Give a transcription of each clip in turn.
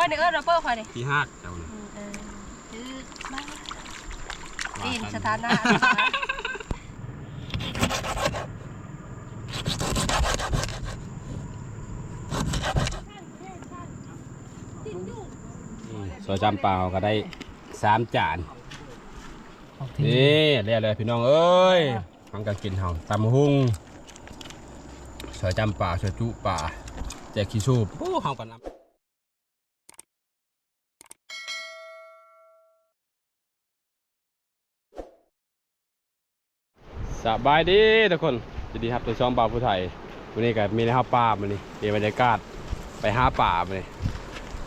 อยในเอิร์ดแรปเปอร์คอยนี่ที่หักเจ้าน่ะเออคือมาว่าปีนกันสถานะอืมซอยจำเปล่าก็ได้สามจานนี่เรียกเลยพี่น้องเอ้ยทำกันกินเฮาตำหุ่งซอยจำป่าซอยจุป่าแจกขี้สูบโอ้เฮากันน้ำ สบายดีทุกคนจะดีครับตัวช่องป่าผู้ไทยวันนี้ก็มีในห้าป่ามันนี่มีบรรยากาศไปหาป่ามานี่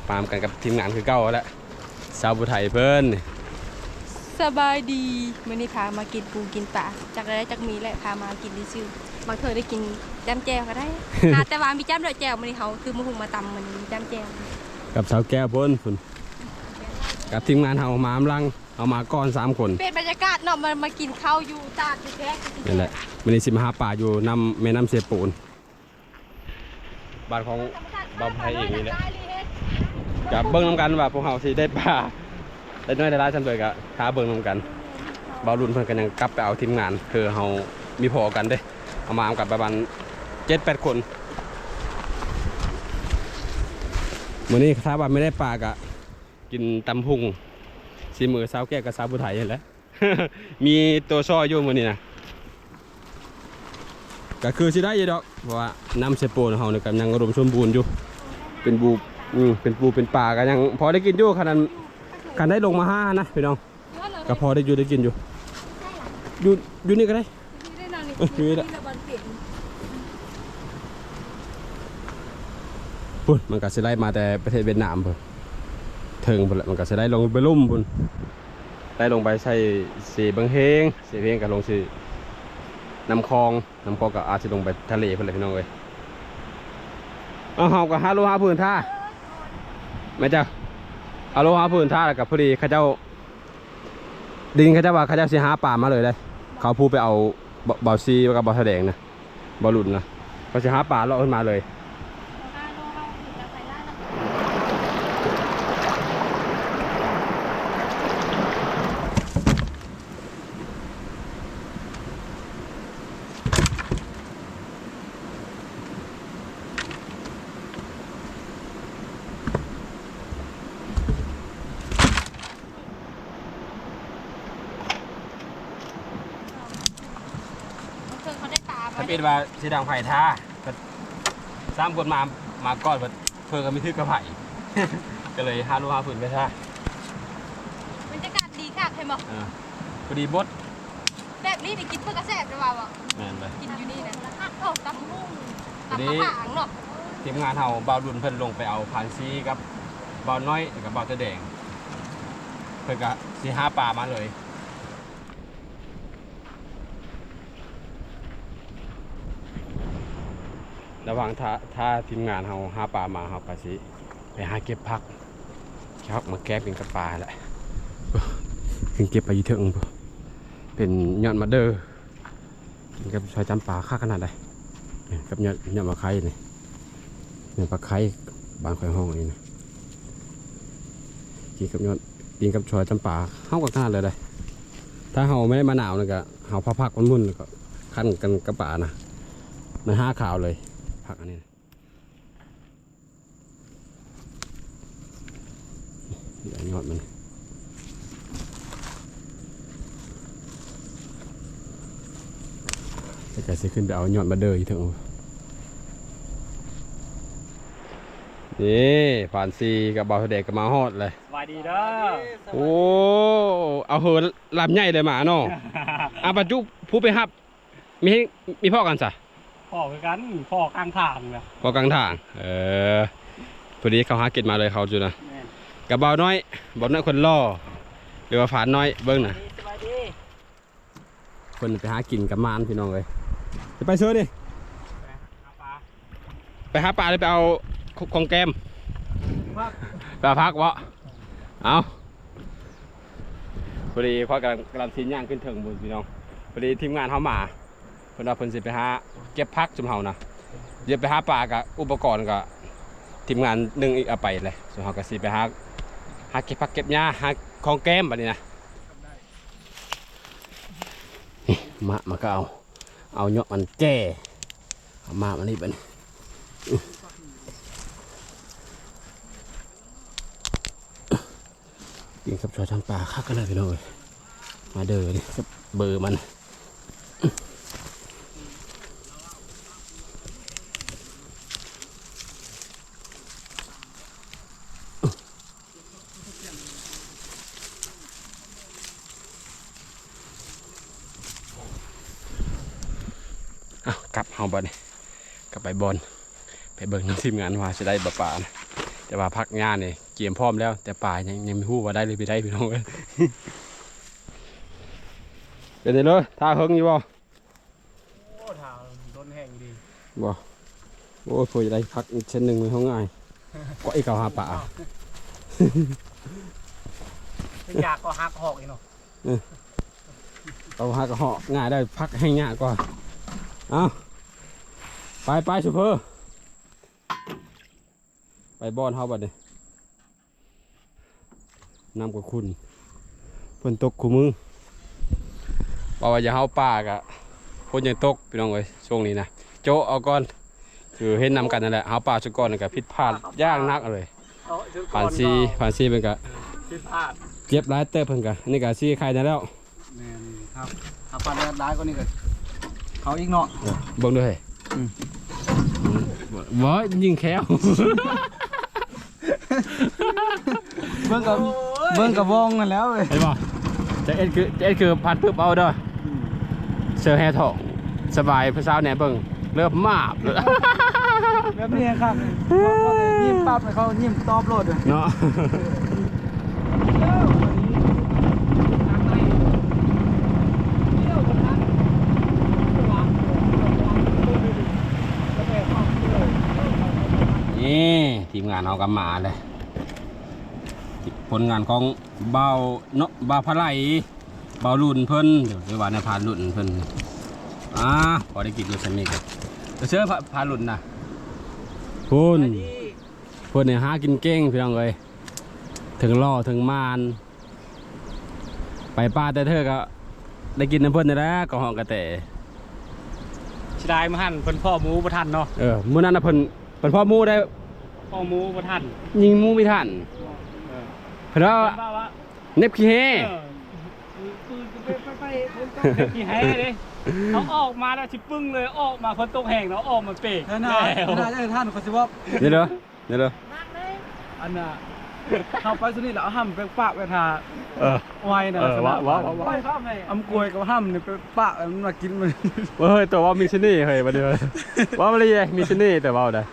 ปามกันกับทีมงานคือเก้าแล้วสาวผู้ไทยเพิ่นสบายดีมื้อนี้พามากินปูกินปลาจากอะไรจากมีแหละพามากินดิซื่อบางเธอได้กินจ้ำแจ่วก็ได้หาแต่ว่ามีจ้ำด้วยแจ่วมื้อนี้เขาคือมะฮุงมาตำมันมีจ้ำแจ่วกับสาวแก้วเพิ่นพุ่นกับทีมงานเฮามาอำลัง เอามาก้อนสามคนเป็นบรรยากาศเนาะมันมากินข้าวอยู่ตาดอยู่แท้นี่แหละมันนี้สิมาหาป่าอยู่นำแม่น้ำเสปูนบ้านของบ่าวไทยเองนี่แหละกับเบิ้งน้ำกันว่าพวกเฮาสิได้ป่าได้น้อยได้ร้ายจำเลยกะท้าเบิ้งน้ำกันบ่าวรุ่นเพิ่นกันยังกลับไปเอาทีมงานคือเฮามีพอกันเด้เอามาเอากันประมาณเจ็ดแปดคนมื้อนี้ถ้าว่าไม่ได้ป่ากะกินตำพุง ซีมือสาวแก้กับสาวผู้ไทยนี่แหละมีตัวช่ออยู่มือนี้นะก็คือสิได้อยี่ดอกเพราะว่าน้ำเสปูนเฮาเนี่ยกำลังอุดมสมบูรณ์อยู่ เป็นบูอืมเป็นปูเป็นปลาก็ยังพอได้กินอยู่ขนาดกันได้ลงมาห้านะพี่น้องก็พอได้อยู่ได้กินอยู่อยู่อยู่นี่ก็ได้ได้นอนนี่เอออยู่นี่แหละระบันเปลี่ยนพุ่นมันก็สิไล่มาแต่ประเทศเวียดนามพุ่น เทิงพุ่นแหละมันก็สิไล่ลงไปลุ่มพุ่นไล่ลงไปใส่สีเบิงเฮงสีเฮงก็ลงสีน้ำคลองน้ำคลองก็อาจจะลงไปทะเลพุ่นเลยพี่น้องเอ้ยเอาเฮาก็หาโลหาพื้นท่าแม่เจ้าเอาโลหาพื้นท่าแล้วกับพอดีเขาเจ้า ดินเขาเจ้าว่าเขาเจ้าสิหาป่ามาเลยได้เขาพูดไปเอาเบาซีกับเบาแสดงนะเบาหลุนนะเขาสิหาป่าเลาะขึ้นมาเลย เธอเขาได้ตาม ถ้า เป็นว่าสีดังไผ่ท่าก็สามคนมามาก่อนเพื่อก็ไม่ทึกกระไผ่ ก็เลยหาลูกหาผืนไปท่าบรรยากาศดีค่ะเห็นบอกเออพอดีบดแบบนี้นี่กินเพื่อกระแสบหรือเปล่าบอกแม่นเลย กินอยู่นี่นะโอ้ตำหุ่งอันตำนี้มะขางเนาะทีมงานเฮาเบาดุนเพิ่นลงไปเอาผ่านซีกับเบาน้อยกับเบาตะแดง เพิ่นก็สิหาปลามาเลย ระหว่างถ้าถ้าทีมงานเฮาหาปลามาเฮาก็สิไปหาเก็บผักครับมาแก้เป็นกับปลาแหละเพิ่งเก็บไปยู่เถิงเป็นยอดมะเดอร์กับซอยจำปลาค่าขนาดใดนี่กับยอดยอดมะไข่เนี่ยอดปลาไข่บางไข่ห้องนี่นะกินกับยอดกินกับซอยจำปลาเฮาก็ขนาดเลยได้ถ้าเฮาไม่ได้มะนาวนี่ก็เฮาพักๆมันมุ่นๆก็คั่นกันกับปลานะมันห้าขาวเลย ผักอันนี้นะเดี๋ยวยอดมันจะไก่สิขึ้นไปเอายอดมาเดออีกเถอะนี่ผ่านซีกับเบาเด็กกับมาฮอดเลยสวัสดีเด้อโอ้เอาเหินลำใหญ่เลยหมาเนาะอาปัจจุผู้ไปฮับ มีให้มีพ่อกันสะ พ่อคือกันพ่อข้างทางนะพอกลางทาง เออพอดีเขาหาเก็ดมาเลยเขาจุนะแม่นกับเบาน้อยเบาน้อยคนล่อหรือว่าฝานน้อยเบิ้งนะสวัสดีคนไปหากินกับมานพี่น้องเลยจะไปเชื่อดิอาปลาไปหาปลาหรือไปเอาของแกมว่าไปเอาพักวะเอาพอดีพ่อกำลังกำลังทิ้งย่างขึ้นเถิงบุญพี่น้องพอดีทีมงานเขามา เพิ่นว่าเพิ่นสิไปหาเก็บพักจุ่มเฮานะเดี๋ยวไปหาปลากับอุปกรณ์กับทีมงานหนึ่งอีกเอาไปเลยส่วนเขาก็สิไปหาหาเก็บผักเก็บหญ้าหาของแก้มแบบนี้นะนี่มามาก็เอาเอาเนาะมันแก่เอามามันนี่บัดนกินกับชอยทำปลาคักกันเลยพี่น้องเอ้ยมาเด้อนี่กับเบอร์มัน บเฮาบ่นี่กลับไปบอลไปเบิ่งน้ำทีมงานว่าจะได้บ่ป่านะแต่ว่าพักงานนี่เกียมพร้อมแล้ว แต่ป่ายังยังไม่ฮู้ว่าได้หรือไม่ได้พี่น้องเอ้ยเป็นไงเลยท่าเฮิงอยู่บ่โอ้ทางโดนแห้งดีบ่โอ้ยพอจะได้พักอีกเช่นหนึ่งมันเขาง่ายก็อีกเก่าหาป่าอยากก็หักหอกอีกเนาะเอาหากระเหาะง่ายได้พักให้ง่ายกว่าเอา ไปไปชูเพอร์ไปบอนเฮาบัดนี้นำกับคุณเพิ่นตกคู่มือบอกว่าอย่าเฮาป่ากะคนยังตกพี่น้องเอ้ยช่วงนี้นะโจะเอาก่อนคือเห็นนำกันนั่นแหละเฮาป่าชุก่อนนั่นก็ผิดพลาดยากนักเลยเอาจุดก่ผ่านอซีผ่านซีเป็นกะผิดพลาดเจ็บหลายเติบเพิ่นกะอันนี่กะซีใครได้แล้วแม่นครับถ้าพลาดร้ายก็นี่ก็เขาอีกเนาะเบิ่งด้วย อืมบ่ยิงแควเบิ่งกับเบิ่งกับวงกันแล้วเว้ยเห็นบ่จะเอ็ดคือจะเอ็ดคือพันปึ๊บเอาเด้อเสือแฮทองสบายภาษาแหนเบิ่งเริ่มมาบเลยแบบนี้ครับพอได้ยิ้มปั๊บให้เขายิ้มตอบโลดเลยเนาะ นี่ ทีมงานเอากำมาเลยผลงานของเบาเนาะเบาพะไหลเบารุ่นเพิ่นเดี๋ยวเรียกว่าในพานรุ่นเพิ่นอ่าพอได้กินอยู่สมิกเชื่อพาพานรุ่นนะพุ่นเพิ่นเนี่ยหากินเก่งพี่น้องเอ้ยถึงล่อถึงมานไปป้าแต่เธอก็ได้กินน้ำเพิ่นนี่แหละก็ห้องกระเตะชิดายมาหั่นเพิ่นพ่อหมูบ่ทันเนาะเออมื้อนั้นน่ะเพิ่นเพิ่นพ่อหมูได้ พ่อหมูบ่ทันยิงหมูไม่ทันเออเพิ่นว่าเพิ่นว่าว่าเน็บขี้เฮ เออปืนไปไปไปเพิ่นต้องกี่แห่เลยเขาออกมาแล้วสิปึ้งเลยออกมาคนตกแห้งแล้วออกมาเปะเออน่าแล้วน่าจะท่านเขาสิว่าเดี๋ยวเด้อเดี๋ยวเด้ออันน่ะ เข้าไปสุนี่แล้วเอาห้ำไปปะไปทาเออ ไว้น่ะเออสนะว้าวว้าวว้าวไปครับแม่อำกล้วยกับห้ำนี่ไปปะมันมากินมันเฮ้ยตัวว่ามีเสน่ห์เฮ้ยมาเดี๋ยวว่าอะไรเยมีเสน่ห์แต่ว่าได้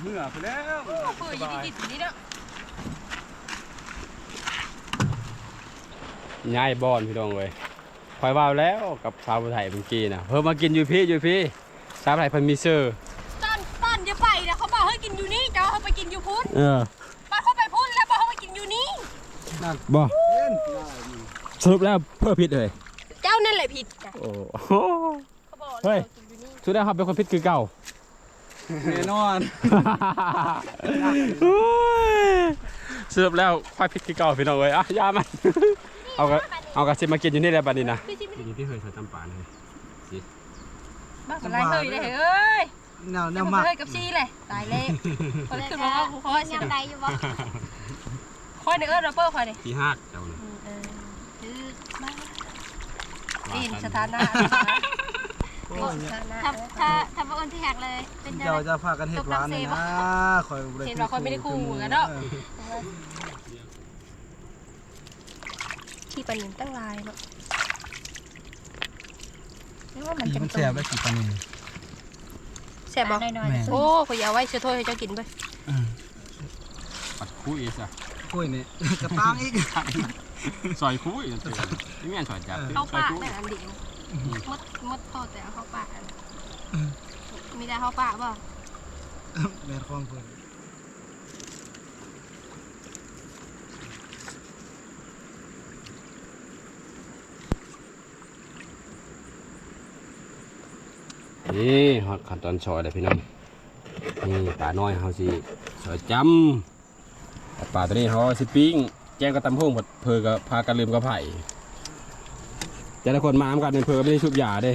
เหือไปแล้วเปิดยี่ดิจิตนี่เนาะย้ายบอนพี่น้องเลย คอยว่าแล้วกับสาวผู้ไทยเมื่อกี้นะเพิ่มมากินอยู่พี่อยู่พี่สาวไทยเพิ่นมีเซอร์ตอนตอนจะไปนะเขาบอกให้กินอยู่นี่จะเอาไปกินอยู่พุ่นเออมาเขาไปพุ่นแล้วบอกให้มากินอยู่นี่บ่สรุปแล้วเพื่อผิดเลยเจ้านั่นแหละผิดนะโอ้โหเขาบอกเฮ้ยให้กินอยู่นี่สุดแล้วครับเป็นคนผิดคือเก่าแน่นอนสรุปแล้วควายผิดคือเก่าพี่น้องเอ้ยอะอยามันเอากะ เอากระสิมากินอยู่นี่แหละบัดนี้นะพี่ชิมกินที่เคยใส่ตำปลาเลยบ้าอะไรเฮ้ยเลยเอ้ยแนวแนจะวมามากเฮ้ยกับชีเลยตายเลยคนขึ้นมาว่าเขาว่ายังไงอยู่บ่คอยในเอิร์ดรัปเปอร์คอยในที่หักเจ้าน่ะเออคือมาอินสถานะสถานะถ้าถ้าถ้าบ่อ้นที่หักเลยเป็นจังเจ้าได๋จะพากันเฮ็ดหวานนี่นะคอยเห็นว่าคอยไม่ได้คู่กันเนาะ ที่ปนินตั้งลายเนาะนี่ว่ามันขี่จะมันแซ่บได้กี่ปานนี้แซ่บบอกน้อยแม่โอ้ขอยเอาไว้เชื้อโทษให้เจ้ากินไปปัดคุยซะกล้วยนี่กระตังอีกซอยคุยจังซี่นี่แม่นซอยจับเข้าปากได้อันเดียวมดมดโทษแต่เอาเข้าปากอันมีได้เข้าปากเปล่าแม่นของเพิ่น นี่ฮอดขั้นตอนซอยเลยพี่น้องนี่ปลาน้อยเฮาสิซอยจำแต่ปลาตัวนี้เฮาสิปิ้งแกงกระตำพุ่งเพอก็พากันลืมกระไผ่แต่ละคนมาทำกันเป็นเพอก็ไม่ได้ชุบยาเด้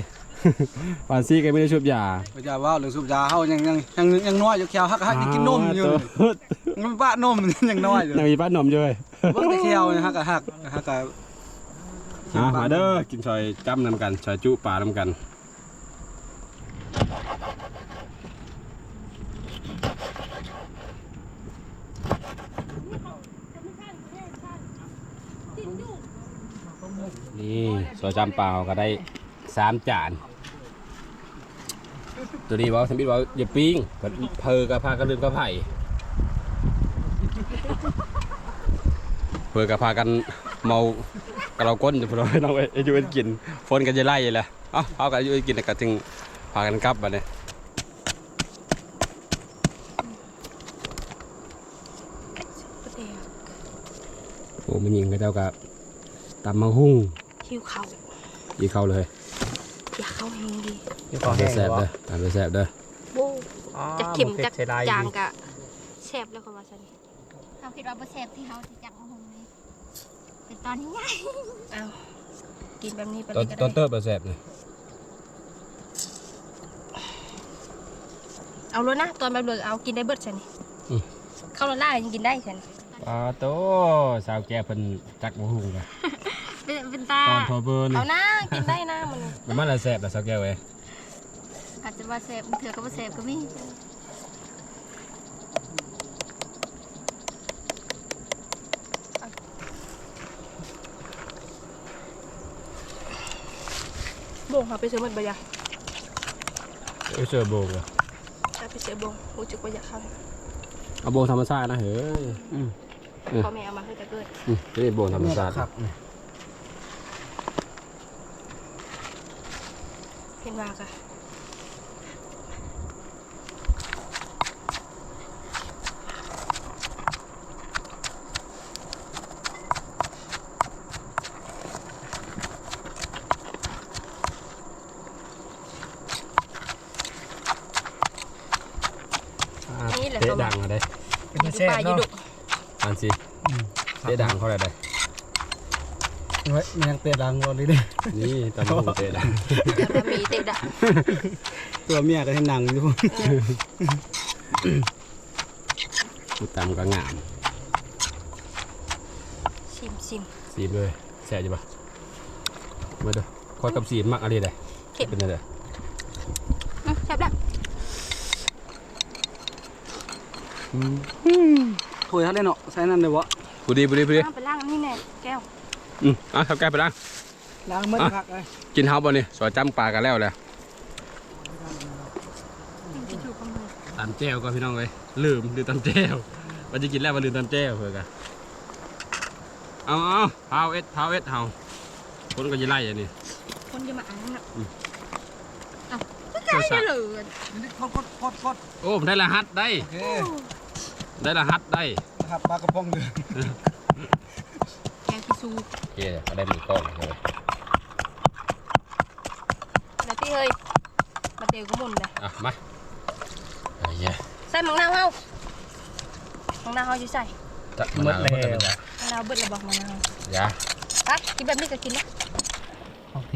ปานซี่ก็ไม่ได้ชุบยาพระเจ้าว่าเรื่องสูบยาเฮายังยังยังยังน้อยอยู่แควฮักฮักยังกินนมอยู่ตัวมันบ้านมยังน้อยอยู่ยังมีป้านมอยู่เลยเบิ่งแต่แควนี่ฮักฮักฮักกะอะมาเด้อกินซอยจ้ำนำกันซอยจุปลานำกัน นี่ซอยจำเปล่าก็ได้สามจาน ตัวนี้ว่าสมิธว่าอย่าปิ้งเพอกับพากันลืมกับไผ่เพอกับพากันเมากระเราก้นจะพอเราเราอายุกินฝนกันจะไล่เลยเอ้าเอากันอายุกินแล้วก็จึงพากันกลับมาเนี่ยโอ้มันยิงกับเจ้ากับตำมังหุ่ง หิวเขายีเข้าเลยอยากเข้าแหงดีตามไปแสบเด้อตามไปแสบเด้อโบจะเข็มจะจางกะแซ่บแล้วก็ว่าซั่นเขาคิดว่าบ่แซ่บที่เขาสิจักมาหุงนี่เป็นตอนนี้ไงเอากินแบบนี้ไปเลต้นยก็ต้นได้เติบไปแสบเลยเอาเลยนะตอนแบบเบิกเอากินได้เบิดซั่นนี่เข้าวละลายยังกินได้ซั่นปลาโตสาวแก่เพิ่นจักมังหุ่ง เลยเป็นเป็นตาตอนพอเบิร์นเอานะกินได้นะมันมันมันละแสบละสาวแก่เว้ยอาจจะว่าแซ่บเถื่อก็บ่แซ่บก็มีโบงเขาไปซื้อหมดบ่ยะเอ้ยเจอโบกเลยเอาไปซื้อโบงรู้จักว่าอยากเข้าเอาโบธรรมชาตินะเฮ้ยพ่อแม่เอามาให้แต่เกิดอืมนี่โบธรรมชาติครับ เห็นว่ากะนี่แหละเตะเขาดังอะได้ เป็นอยู่แซ่บป่าอยู่เนาะดุอันสิเตะดังเขาอะไรได้เฮ้ยมันยังเตะดังบ่เลยเด้นี่ตำมังหุ่งเตะดังแล้วก็มีเตะดะตัวเมียก็ให้หนังอยู่พูดตามก็งามชิมชิมสีบเลยแสบอยู่ปะมาเด้อคอยกับสีมักอะไรได้เข็มเป็นอะไรอืมแซ่บแล้วถ้วยเฮาได้เนาะใส่นั่นได้บ่บุดีบุดีบุดีล้างไปล้างอันนี่แน่แก้ว อืมอะทับแก้ไปล้างล้างมือคักเลยกินเฮาบ่นี่สอยจ้ำปลากันแล้วแหละกินถูกกับมือตำแจ่วก็พี่น้องเลยลืมลืมตำแจ่วว่าจะกินแล้วว่าลืมตำแจ่วเพื่อกันเอาเอาพาวเอ็ดพาวเอ็ดเฮาคนก็จะไล่อันนี้คนจะมาอ่านนั่นน่ะอืมเอ้าก็ใกล้ได้เลยนี่กดกดกดกดโอ้ผมได้รหัสได้โอเคได้รหัสได้ครับปลากระป๋องเดือแกงคิ ซูโอเคเขาได้มือกล้องเลยแล้วพี่เฮ้ยมาเตียวก็หมุนเลยอะมาไอ้เหี้ยใส่มังนาวเฮามังนาวเฮาอยู่ใส่จักมันแล้วมังนาวเบิดระบอกมังนาวอย่าไปกินแบบนี้ก็กินนะ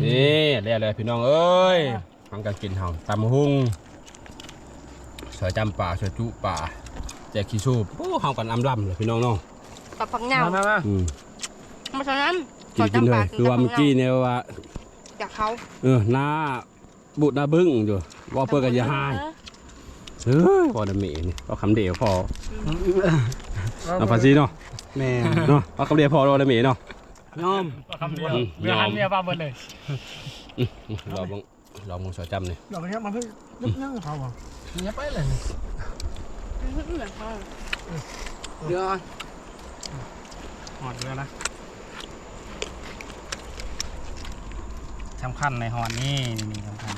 นี่เรียกเลยพี่น้องเอ้ยทำกันกินเฮาตำหุ่งสอยจำป่าสอยจุป่าแจกขี้สูบโอ้เฮากันอำลำเลยพี่น้องเนาะกับผักเหงา มามามา อืม มาฉะนั้นกินกินเลยคือว่าเมื่อกี้เนี่ยว่าอยากเขาเออหน้าบุดหน้าบึ้งอยู่ว่าเพื่อกันจะหายเฮ้ยพอดเมนี่ก็คำเดียวพอเอาภาษีเนาะแม่เนาะเอาคำเดียวพอรอดเมเนาะยอมคำเดียวอืมเมียหันเมียบ้าหมดเลยอืมรอบังรอบังสอยจำนี่ดอกนี้มันเพิ่งนึกนั่งเขาอะเนี่ยไปเลยเดี๋ยวหอดเรือนะ สำคัญในหอดนี่นี่สำคัญ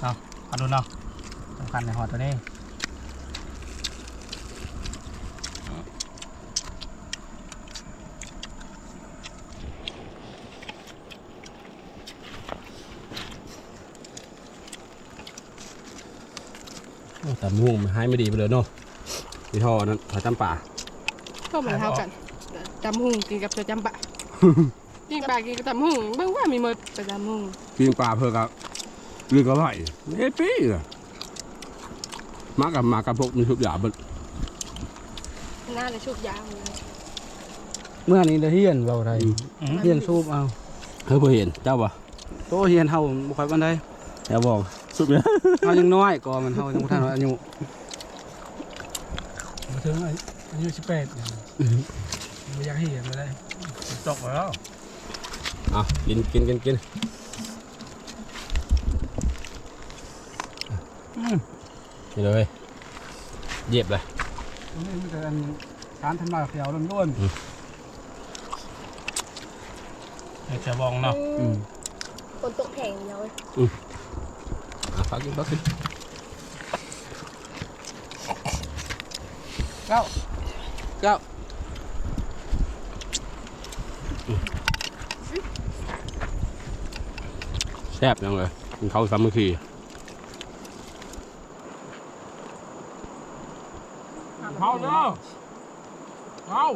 เนาะเอาดูเนาะสำคัญในหอดตัวนี้ตำหุ่งมันหายไม่ดีไปเลยเนาะที่ท่อนั้นหอยตำป่าก็เหมือนเท่ากันจำหุงกินกับเสือจำปะ กินปลากินกับจำหุงเบิ่งว่ามีหมดแต่จำหุงปิ้งปลาเพื่อกับเรื่องก็ไหลเฮ้ยปี้อะมากับมากับพวกมีทุกอย่างเบิดน่าจะชุบยาวเลยเมื่อนี้ได้เฮียนเว้าได้เฮียนสูบเอาเฮ้ยพอเห็นเจ้าปะโตเฮียนเฮาบ่ค่อยปานใดอย่าบอกสุดเนี่ยเฮายังน้อยก็มันเฮายังบ่ทันอายุบ่ถึงอายุ18เนี่ยบ่อยากเฮียนเลยตกแล้ว อะกินกินกินกินนี่เลยเย็บเลยตรงนี้มันก็อันการทำลายเขียวล้วนจะบองเนาะๆอืมคนตกแข่งเดียวเลยอะฟักกินฟักกินเก้าเก้า แซ่บยังเลยกินข้าวสามัคคีเอาเด้อเอา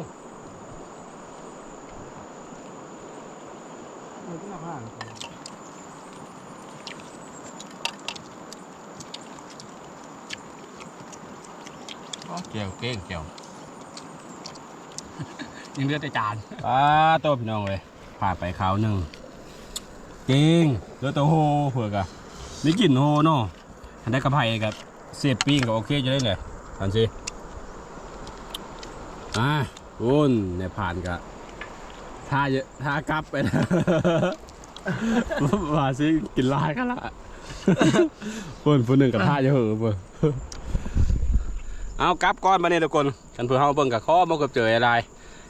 เอาที่หน้าผากเกี่ยวเก้งเกี่ยวยังเลือดแต่จานป้าโตพี่น้องเลยผ่านไปคราวหนึ่งเก่ง เลือตัวโฮเผื่อกะนี่กลิ่นโฮเนาะอันได้กระไผ่กับเสียบปิ้งก็โอเคจะได้เลยทันสิอ่าคุณในผ่านกะท่าเยอะท่ากลับไปนะว่าสิกินลายกันละเพิ่นผู้หนึ่งกับท่าเยอะเหอะเพิ่นเอากลับก้อนมาเนี่ยทุกคนกันเพื่อเฮาเบิ่งกับข้อมากับเจออะไร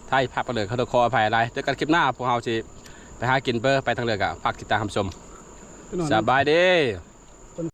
ไทยภาพประเดินเขาตะคออภัยอะไรเจอกันคลิปหน้าพวกเฮาสิไปหากินเบอร์ไปทางเรือกะฝากติดตามชม พี่